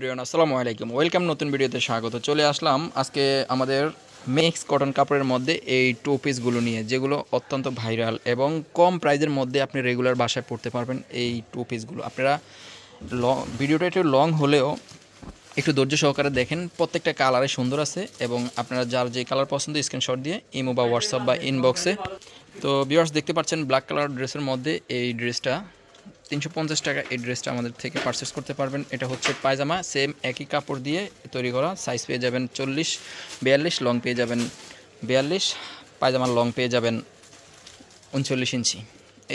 প্রিয়ন আসসালামু আলাইকুম। ওয়েলকাম নতুন ভিডিওতে স্বাগত। চলে আসলাম আজকে আমাদের মিক্স কটন কাপড়ের মধ্যে এই টু পিসগুলো নিয়ে, যেগুলো অত্যন্ত ভাইরাল এবং কম প্রাইজের মধ্যে আপনি রেগুলার বাসায় পড়তে পারবেন এই টু পিসগুলো আপনারা লং, ভিডিওটা একটু লং হলেও একটু ধৈর্য সহকারে দেখেন, প্রত্যেকটা কালারে সুন্দর আছে এবং আপনারা যার যে কালার পছন্দ স্ক্রিনশট দিয়ে ইমো বা হোয়াটসঅ্যাপ বা ইনবক্সে তো ভিউয়ার্স দেখতে পাচ্ছেন ব্ল্যাক কালার ড্রেসের মধ্যে এই ড্রেসটা তিনশো পঞ্চাশ টাকা এই ড্রেসটা আমাদের থেকে পারচেস করতে পারবেন। এটা হচ্ছে পায়জামা সেম একই কাপড় দিয়ে তৈরি করা। সাইজ পেয়ে যাবেন চল্লিশ, বিয়াল্লিশ লং পেয়ে যাবেন বিয়াল্লিশ পায়জামার লং পেয়ে যাবেন উনচল্লিশ ইঞ্চি।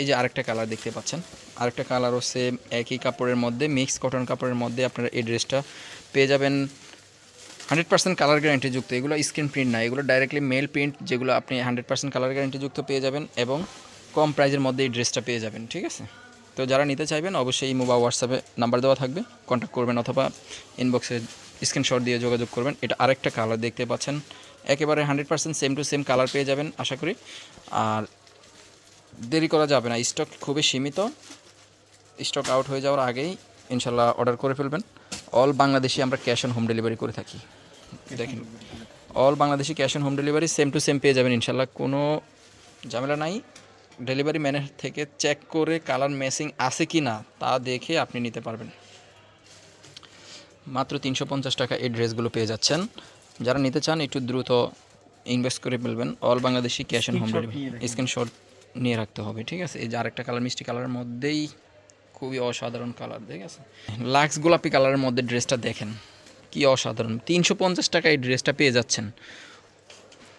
এই যে আরেকটা কালার দেখতে পাচ্ছেন। আরেকটা কালারও সেম একই কাপড়ের মধ্যে মিক্স কটন কাপড়ের মধ্যে আপনারা এই ড্রেসটা পেয়ে যাবেন। হান্ড্রেড পার্সেন্ট কালার গ্যারান্টি যুক্ত। এগুলো স্ক্রিন প্রিন্ট না, এগুলো ডাইরেক্টলি মেল প্রিন্ট যেগুলো আপনি হান্ড্রেড পার্সেন্ট কালার গ্যারান্টি যুক্ত পেয়ে যাবেন এবং কম প্রাইজের মধ্যে এই ড্রেসটা পেয়ে যাবেন, ঠিক আছে? তো যারা নিতে চাইবেন, অবশ্যই ইমো বা হোয়াটসঅ্যাপে নাম্বার দেওয়া থাকবে। কন্ট্যাক্ট করবেন অথবা ইনবক্সে স্ক্রিনশট দিয়ে যোগাযোগ করবেন। এটা আরেকটা কালার দেখতে পাচ্ছেন। একেবারে hundred percent same to same colour পেয়ে যাবেন, আশা করি। আর দেরি করা যাবে না স্টক খুবই সীমিত। স্টক আউট হয়ে যাওয়ার আগেই ইনশাল্লাহ অর্ডার করে ফেলবেন। অল বাংলাদেশি আমরা ক্যাশ অন হোম ডেলিভারি করে থাকি। দেখেন all Bangladeshi cash on home delivery same to same পেয়ে যাবেন ইনশাল্লাহ, কোনো ঝামেলা নাই। ডেলিভারি ম্যানের থেকে চেক করে কালার ম্যাচিং আছে কি না তা দেখে আপনি নিতে পারবেন। মাত্র তিনশো পঞ্চাশ টাকা এই ড্রেসগুলো পেয়ে যাচ্ছেন। যারা নিতে চান একটু দ্রুত ইনভেস্ট করে ফেলবেন। All Bangladeshi cash on home delivery. Screenshot নিয়ে রাখতে হবে ঠিক আছে? এই যে আরেকটা কালার মিষ্টি কালারের মধ্যেই খুবই অসাধারণ কালার ঠিক আছে? লাক্স গোলাপি কালারের মধ্যে ড্রেসটা দেখেন কি অসাধারণ। তিনশো পঞ্চাশ টাকা এই ড্রেসটা পেয়ে যাচ্ছেন।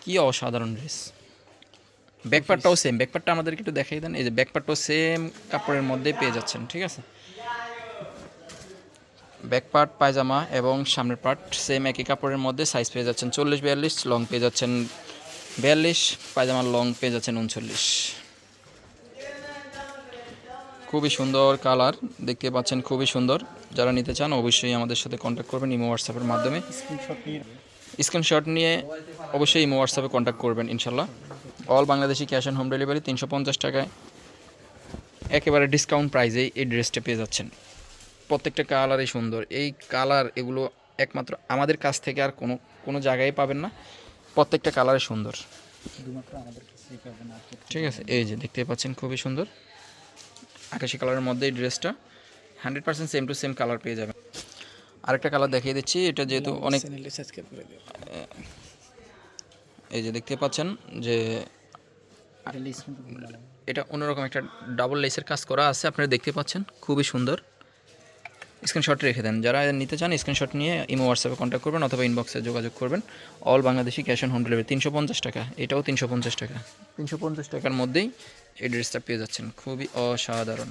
কি অসাধারণ ড্রেস। ব্যাকপার্টটাও সেম ব্যাকপার্টটা আমাদেরকে একটু দেখাই দেন এই যে ব্যাকপার্টটাও সেম কাপড়ের মধ্যে পেয়ে যাচ্ছেন ঠিক আছে? ব্যাক পার্ট পায়জামা এবং সামনের পার্ট সেম একই কাপড়ের মধ্যে সাইজ পেয়ে যাচ্ছেন চল্লিশ বিয়াল্লিশ লং পেয়ে যাচ্ছেন বিয়াল্লিশ পায়জামার লং পেয়ে যাচ্ছেন উনচল্লিশ। খুবই সুন্দর কালার দেখতে পাচ্ছেন খুবই সুন্দর। যারা নিতে চান অবশ্যই আমাদের সাথে কন্ট্যাক্ট করবেন ইমো হোয়াটসঅ্যাপের মাধ্যমে। স্ক্রিনশট নিয়ে। স্ক্রিনশট নিয়ে অবশ্যই ইমো হোয়াটসঅ্যাপে কন্ট্যাক্ট করবেন ইনশাল্লাহ। All Bangladeshi cash on home delivery তিনশো পঞ্চাশ টাকায়। একেবারে ডিসকাউন্ট প্রাইজেই এই ড্রেসটা পেয়ে যাচ্ছেন। প্রত্যেকটা কালারই সুন্দর। এই কালার এগুলো একমাত্র আমাদের কাছ থেকে আর কোনো কোনো জায়গায় পাবেন না। প্রত্যেকটা কালারই সুন্দর। ঠিক আছে এই যে দেখতে পাচ্ছেন খুবই সুন্দর। আকাশি কালারের মধ্যে এই ড্রেসটা hundred percent same to same colour পেয়ে যাবেন। আরেকটা কালার দেখিয়ে দিচ্ছি এটা যেহেতু অনেক এই যে দেখতে পাচ্ছেন যে এটা অন্যরকম একটা ডাবল লেসের কাজ করা আছে আপনারা দেখতে পাচ্ছেন খুবই সুন্দর। স্ক্রিনশট রেখে দেন। যারা নিতে চান স্ক্রিনশট নিয়ে ইমো হোয়াটসঅ্যাপে কন্ট্যাক্ট করবেন অথবা ইনবক্সে যোগাযোগ করবেন। All Bangladeshi cash on home delivery তিনশো পঞ্চাশ টাকা। এটাও তিনশো পঞ্চাশ টাকা। তিনশো পঞ্চাশ টাকার মধ্যেই এই ড্রেসটা পেয়ে যাচ্ছেন। খুবই অসাধারণ।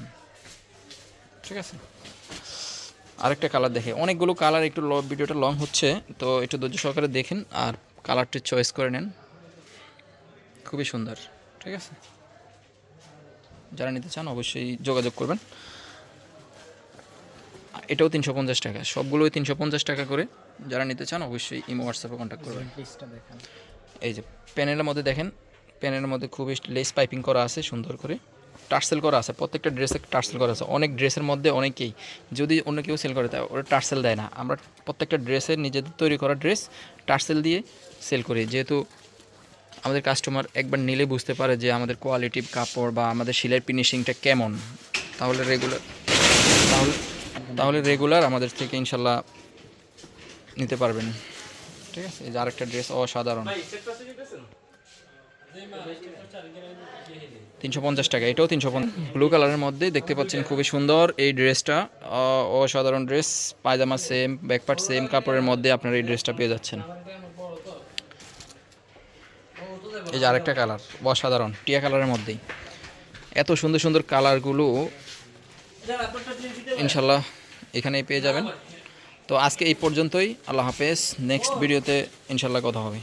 ঠিক আছে? আরেকটা কালার দেখে। অনেকগুলো কালার একটু ল ভিডিওটা লং হচ্ছে তো একটু ধৈর্য সহকারে দেখেন আর কালারটি চয়েস করে নেন। খুবই সুন্দর। ঠিক আছে? যারা নিতে চান অবশ্যই যোগাযোগ করবেন। এটাও তিনশো পঞ্চাশ টাকা। সবগুলোই তিনশো পঞ্চাশ টাকা করে। যারা নিতে চান অবশ্যই ইমো হোয়াটসঅ্যাপে কন্ট্যাক্ট করবেন। এই যে প্যানেলের মধ্যে দেখেন প্যানেলের মধ্যে খুবই লেস পাইপিং করা আছে সুন্দর করে। টার্সেল করা আছে প্রত্যেকটা ড্রেসে টার্সেল করা আছে। অনেক ড্রেসের মধ্যে অনেকেই যদি অন্য কেউ সেল করে দেয় ওরা টার্সেল দেয় না। আমরা প্রত্যেকটা ড্রেসের নিজেদের তৈরি করা ড্রেস টার্সেল দিয়ে সেল করি। যেহেতু আমাদের কাস্টমার একবার নিলে বুঝতে পারে যে আমাদের কোয়ালিটি কাপড় বা আমাদের সিলাই ফিনিশিংটা কেমন। তাহলে রেগুলার তাহলে তাহলে রেগুলার আমাদের থেকে ইনশাল্লাহ নিতে পারবেন। ঠিক আছে? এই যে আরেকটা ড্রেস অসাধারণ। তিনশো পঞ্চাশ টাকা, এটাও তিনশো ব্লু কালারের মধ্যে দেখতে পাচ্ছেন খুবই সুন্দর এই ড্রেসটা অসাধারণ dress pyjama same back part same কাপড়ের মধ্যে আপনারা এই ড্রেসটা পেয়ে যাচ্ছেন। এই যে আরেকটা কালার, অসাধারণ, টিয়া কালারের মধ্যেই। এত সুন্দর সুন্দর কালারগুলো ইনশাল্লাহ এখানেই পেয়ে যাবেন। তো আজকে এই পর্যন্তই, আল্লাহ হাফেজ। নেক্সট ভিডিওতে ইনশাল্লাহ কথা হবে।